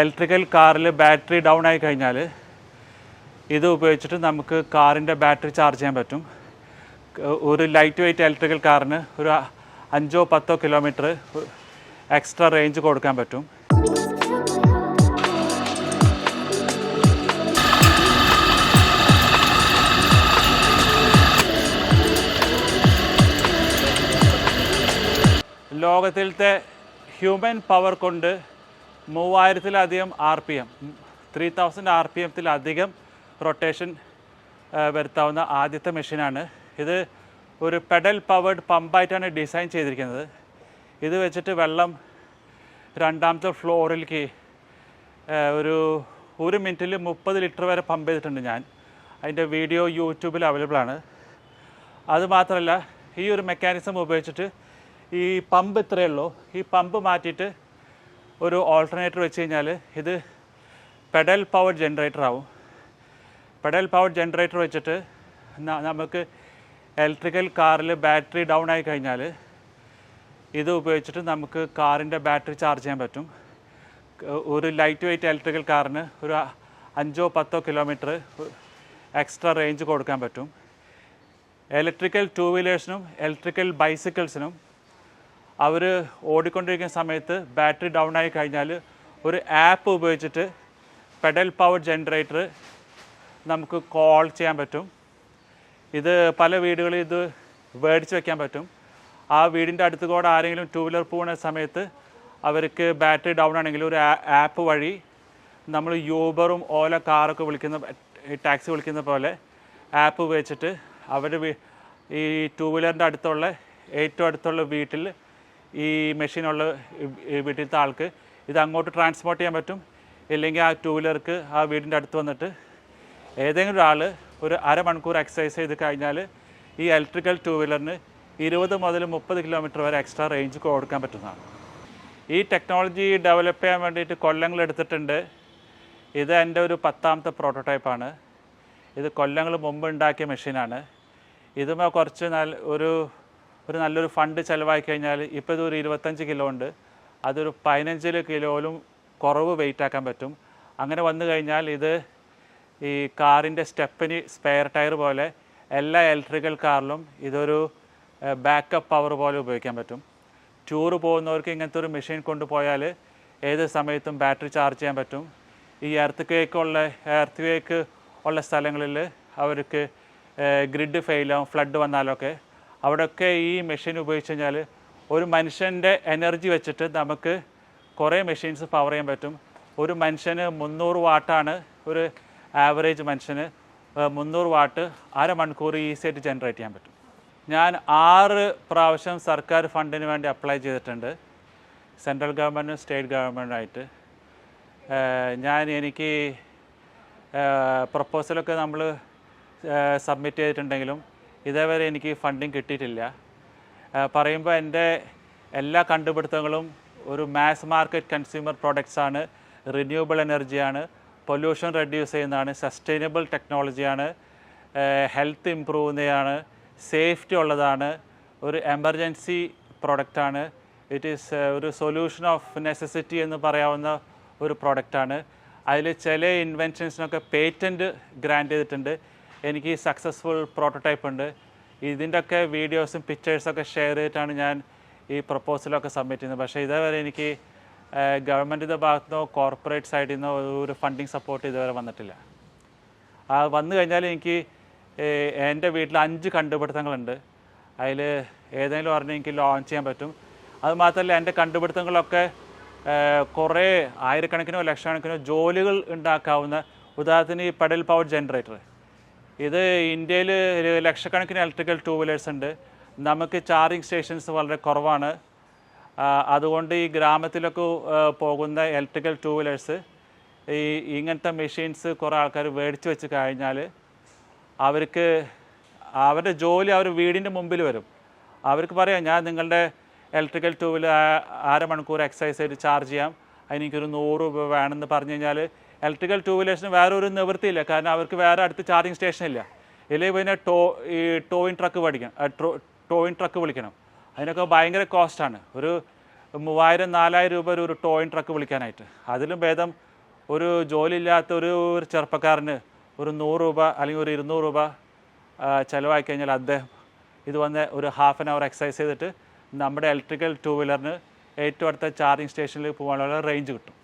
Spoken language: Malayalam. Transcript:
ഇലക്ട്രിക്കൽ കാറിൽ ബാറ്ററി ഡൗൺ ആയി കഴിഞ്ഞാൽ ഇത് ഉപയോഗിച്ചിട്ട് നമുക്ക് കാറിന്റെ ബാറ്ററി ചാർജ് ചെയ്യാൻ പറ്റും. ഒരു ലൈറ്റ് വെയിറ്റ് ഇലക്ട്രിക്കൽ കാറിന് ഒരു അഞ്ചോ പത്തോ കിലോമീറ്റർ എക്സ്ട്രാ റേഞ്ച് കൊടുക്കാൻ പറ്റും. ലോകത്തിലത്തെ ഹ്യൂമൻ പവർ കൊണ്ട് മൂവായിരത്തിലധികം R P M three thousand R P എത്തിലധികം rotation വരുത്താവുന്ന ആദ്യത്തെ മെഷീനാണ്. ഇത് ഒരു പെഡൽ പവേർഡ് പമ്പായിട്ടാണ് ഡിസൈൻ ചെയ്തിരിക്കുന്നത്. ഇത് വെച്ചിട്ട് വെള്ളം രണ്ടാമത്തെ ഫ്ലോറിലേക്ക് ഒരു ഒരു മിനിറ്റിൽ മുപ്പത് ലിറ്റർ വരെ പമ്പ് ചെയ്തിട്ടുണ്ട് ഞാൻ. അതിന്റെ വീഡിയോ യൂട്യൂബിൽ അവൈലബിൾ ആണ്. അതുമാത്രമല്ല ഈ ഒരു മെക്കാനിസം ഉപയോഗിച്ചിട്ട് ഈ പമ്പ് ഇത്രയേ ഉള്ളൂ. ഈ പമ്പ് മാറ്റിയിട്ട് ഒരു ഓൾട്ടർനേറ്റർ വെച്ച് കഴിഞ്ഞാൽ ഇത് പെഡൽ പവർ ജനറേറ്റർ ആവും. പെഡൽ പവർ ജനറേറ്റർ വെച്ചിട്ട് നമുക്ക് ഇലക്ട്രിക്കൽ കാറിൽ ബാറ്ററി ഡൗൺ ആയി കഴിഞ്ഞാൽ ഇത് ഉപയോഗിച്ചിട്ട് നമുക്ക് കാറിന്റെ ബാറ്ററി ചാർജ് ചെയ്യാൻ പറ്റും. ഒരു ലൈറ്റ് വെയിറ്റ് ഇലക്ട്രിക്കൽ കാറിന് ഒരു അഞ്ചോ പത്തോ കിലോമീറ്റർ എക്സ്ട്രാ റേഞ്ച് കൊടുക്കാൻ പറ്റും. ഇലക്ട്രിക്കൽ ടൂ വീലേഴ്സിനും ഇലക്ട്രിക്കൽ ബൈസിക്കിൾസിനും അവർ ഓടിക്കൊണ്ടിരിക്കുന്ന സമയത്ത് ബാറ്ററി ഡൗൺ ആയി കഴിഞ്ഞാൽ ഒരു ആപ്പ് ഉപയോഗിച്ചിട്ട് പെഡൽ പവർ ജനറേറ്റർ നമുക്ക് കോൾ ചെയ്യാൻ പറ്റും. ഇത് പല വീടുകളിൽ ഇത് മേടിച്ച് വെക്കാൻ പറ്റും. ആ വീടിന്റെ അടുത്ത് കൂടെ ആരെങ്കിലും ടൂ വീലർ പോകുന്ന സമയത്ത് അവർക്ക് ബാറ്ററി ഡൗൺ ആണെങ്കിൽ ഒരു ആപ്പ് വഴി നമ്മൾ യൂബറും ഓല കാറൊക്കെ വിളിക്കുന്ന ടാക്സി വിളിക്കുന്ന പോലെ ആപ്പ് ഉപയോഗിച്ചിട്ട് അവർ ഈ ടൂ വീലറിന്റെ അടുത്തുള്ള ഏറ്റവും അടുത്തുള്ള വീട്ടിൽ ഈ മെഷീനുള്ള വീട്ടിലത്തെ ആൾക്ക് ഇത് അങ്ങോട്ട് ട്രാൻസ്പോർട്ട് ചെയ്യാൻ പറ്റും. ഇല്ലെങ്കിൽ ആ ടൂ വീലർക്ക് ആ വീടിന്റെ അടുത്ത് വന്നിട്ട് ഏതെങ്കിലും ഒരാൾ ഒരു അരമണിക്കൂർ എക്സസൈസ് ചെയ്ത് കഴിഞ്ഞാൽ ഈ ഇലക്ട്രിക്കൽ ടൂ വീലറിന് ഇരുപത് മുതൽ മുപ്പത് കിലോമീറ്റർ വരെ എക്സ്ട്രാ റേഞ്ച് കൊടുക്കാൻ പറ്റുന്നതാണ്. ഈ ടെക്നോളജി ഡെവലപ്പ് ചെയ്യാൻ വേണ്ടിയിട്ട് കൊല്ലങ്ങൾ എടുത്തിട്ടുണ്ട്. ഇത് എന്റെ ഒരു പത്താമത്തെ പ്രോട്ടോടൈപ്പാണ് ഇത് കൊല്ലങ്ങൾ മുമ്പ് ഉണ്ടാക്കിയ മെഷീനാണ് ഇതുമേ കുറച്ച് നല്ല ഒരു ഒരു നല്ലൊരു ഫണ്ട് ചിലവായി കഴിഞ്ഞാൽ ഇപ്പോൾ ഇത് ഒരു ഇരുപത്തഞ്ച് കിലോ ഉണ്ട്. അതൊരു പതിനഞ്ച് കിലോയിലും കുറവ് വെയിറ്റ് ആക്കാൻ പറ്റും. അങ്ങനെ വന്നു കഴിഞ്ഞാൽ ഇത് ഈ കാറിന്റെ സ്റ്റെപ്പിന് സ്പെയർ ടയർ പോലെ എല്ലാ ഇലക്ട്രിക്കൽ കാറിലും ഇതൊരു ബാക്കപ്പ് പവർ പോലെ ഉപയോഗിക്കാൻ പറ്റും. ടൂർ പോകുന്നവർക്ക് ഇങ്ങനത്തെ ഒരു മെഷീൻ കൊണ്ടുപോയാൽ ഏത് സമയത്തും ബാറ്ററി ചാർജ് ചെയ്യാൻ പറ്റും. ഈ എർത്ത് കേക്കുള്ള എർത്ത് കേക്ക് ഉള്ള സ്ഥലങ്ങളിൽ അവർക്ക് ഗ്രിഡ് ഫെയിലാവും ഫ്ലഡ് വന്നാലൊക്കെ അവിടെയൊക്കെ ഈ മെഷീൻ ഉപയോഗിച്ച് കഴിഞ്ഞാൽ ഒരു മനുഷ്യന്റെ എനർജി വെച്ചിട്ട് നമുക്ക് കുറേ മെഷീൻസ് പവർ ചെയ്യാൻ പറ്റും. ഒരു മനുഷ്യന് മുന്നൂറ് വാട്ടാണ് ഒരു ആവറേജ് മനുഷ്യന് മുന്നൂറ് വാട്ട് അരമണിക്കൂർ ഈസിയായിട്ട് ജനറേറ്റ് ചെയ്യാൻ പറ്റും. ഞാൻ ആറ് പ്രാവശ്യം സർക്കാർ ഫണ്ടിന് വേണ്ടി അപ്ലൈ ചെയ്തിട്ടുണ്ട്. സെൻട്രൽ ഗവൺമെന്റും സ്റ്റേറ്റ് ഗവൺമെന്റുമായിട്ട്. ഞാൻ എനിക്ക് പ്രപ്പോസലൊക്കെ നമ്മൾ സബ്മിറ്റ് ചെയ്തിട്ടുണ്ടെങ്കിലും ഇതേവരെ എനിക്ക് ഫണ്ടിങ് കിട്ടിയിട്ടില്ല. പറയുമ്പോൾ എന്റെ എല്ലാ കണ്ടുപിടുത്തങ്ങളും ഒരു മാസ് മാർക്കറ്റ് കൺസ്യൂമർ പ്രോഡക്റ്റ്സ് ആണ്. റിന്യൂവബിൾ എനർജിയാണ് പൊല്യൂഷൻ റെഡ്യൂസ് ചെയ്യുന്നതാണ്. സസ്റ്റൈനബിൾ ടെക്നോളജിയാണ് ഹെൽത്ത് ഇമ്പ്രൂവ് ചെയ്യുന്നതാണ്. സേഫ്റ്റി ഉള്ളതാണ്. ഒരു എമർജൻസി പ്രോഡക്റ്റാണ് ഇറ്റ് ഈസ് ഒരു സൊല്യൂഷൻ ഓഫ് നെസസിറ്റി എന്ന് പറയാവുന്ന ഒരു പ്രോഡക്റ്റാണ് അതിൽ ചില ഇൻവെൻഷൻസിനൊക്കെ പേറ്റന്റ് ഗ്രാൻഡ് ചെയ്തിട്ടുണ്ട്. എനിക്ക് സക്സസ്ഫുൾ പ്രോട്ടോടൈപ്പ് ഉണ്ട്. ഇതിന്റെ ഒക്കെ വീഡിയോസും പിക്ചേഴ്സൊക്കെ ഷെയർ ചെയ്തിട്ടാണ് ഞാൻ ഈ പ്രപ്പോസലൊക്കെ സബ്മിറ്റ് ചെയ്യുന്നത്. പക്ഷേ ഇതേവരെ എനിക്ക് ഗവൺമെന്റിന്റെ ഭാഗത്തുനിന്നോ കോർപ്പറേറ്റ് സൈഡിൽ നിന്നോ ഒരു ഫണ്ടിങ് സപ്പോർട്ട് ഇതുവരെ വന്നിട്ടില്ല. ആ വന്നു കഴിഞ്ഞാൽ എനിക്ക് എന്റെ വീട്ടിൽ അഞ്ച് കണ്ടുപിടുത്തങ്ങളുണ്ട്. അതിൽ ഏതെങ്കിലും ഒരെണ്ണം എനിക്ക് ലോഞ്ച് ചെയ്യാൻ പറ്റും. അതുമാത്രമല്ല എന്റെ കണ്ടുപിടുത്തങ്ങളൊക്കെ കുറേ ആയിരക്കണക്കിനോ ലക്ഷക്കണക്കിനോ ജോലികൾ ഉണ്ടാക്കാവുന്ന ഉദാഹരണത്തിന് ഈ പെഡൽ പവർ ജനറേറ്റർ ഇത് ഇന്ത്യയിൽ ലക്ഷക്കണക്കിന് ഇലക്ട്രിക്കൽ ടൂ വീലേഴ്സ് ഉണ്ട്. നമുക്ക് ചാർജിങ് സ്റ്റേഷൻസ് വളരെ കുറവാണ്. അതുകൊണ്ട് ഈ ഗ്രാമത്തിലൊക്കെ പോകുന്ന ഇലക്ട്രിക്കൽ ടൂ വീലേഴ്സ് ഈ ഇങ്ങനത്തെ മെഷീൻസ് കുറേ ആൾക്കാർ മേടിച്ച് വെച്ച് കഴിഞ്ഞാൽ അവർക്ക് അവരുടെ ജോലി അവർ വീടിന്റെ മുമ്പിൽ വരും. അവർക്ക് പറയാം ഞാൻ നിങ്ങളുടെ ഇലക്ട്രിക്കൽ ടൂ വീലർ അരമണിക്കൂർ എക്സസൈസ് ചെയ്ത് ചാർജ് ചെയ്യാം. അതിന് എനിക്കൊരു നൂറ് രൂപ വേണമെന്ന് പറഞ്ഞു കഴിഞ്ഞാൽ ഇലക്ട്രിക്കൽ ടൂ വീലേഴ്സിന് വേറെ ഒരു നിവൃത്തിയില്ല. കാരണം അവർക്ക് വേറെ അടുത്ത് ചാർജിങ് സ്റ്റേഷൻ ഇല്ല. ഇല്ലെങ്കിൽ പിന്നെ ടോ ഈ ടോയിൻ ട്രക്ക് പഠിക്കണം. ടോയിൻ ട്രക്ക് വിളിക്കണം. അതിനൊക്കെ ഭയങ്കര കോസ്റ്റാണ് ഒരു മൂവായിരം നാലായിരം രൂപ ഒരു- ഒരു ടോയിൻ ട്രക്ക് വിളിക്കാനായിട്ട്. അതിലും ഭേദം ഒരു ജോലിയില്ലാത്ത ഒരു ഒരു ചെറുപ്പക്കാരന് ഒരു നൂറ് രൂപ അല്ലെങ്കിൽ ഒരു ഇരുന്നൂറ് രൂപ ചിലവാക്കി കഴിഞ്ഞാൽ അദ്ദേഹം ഇത് വന്ന് ഒരു ഹാഫ് ആൻ അവർ എക്സസൈസ് ചെയ്തിട്ട് നമ്മുടെ ഇലക്ട്രിക്കൽ ടൂ വീലറിന് ഏറ്റവും അടുത്ത ചാർജിങ് സ്റ്റേഷനിൽ പോകാനുള്ള റേഞ്ച് കിട്ടും.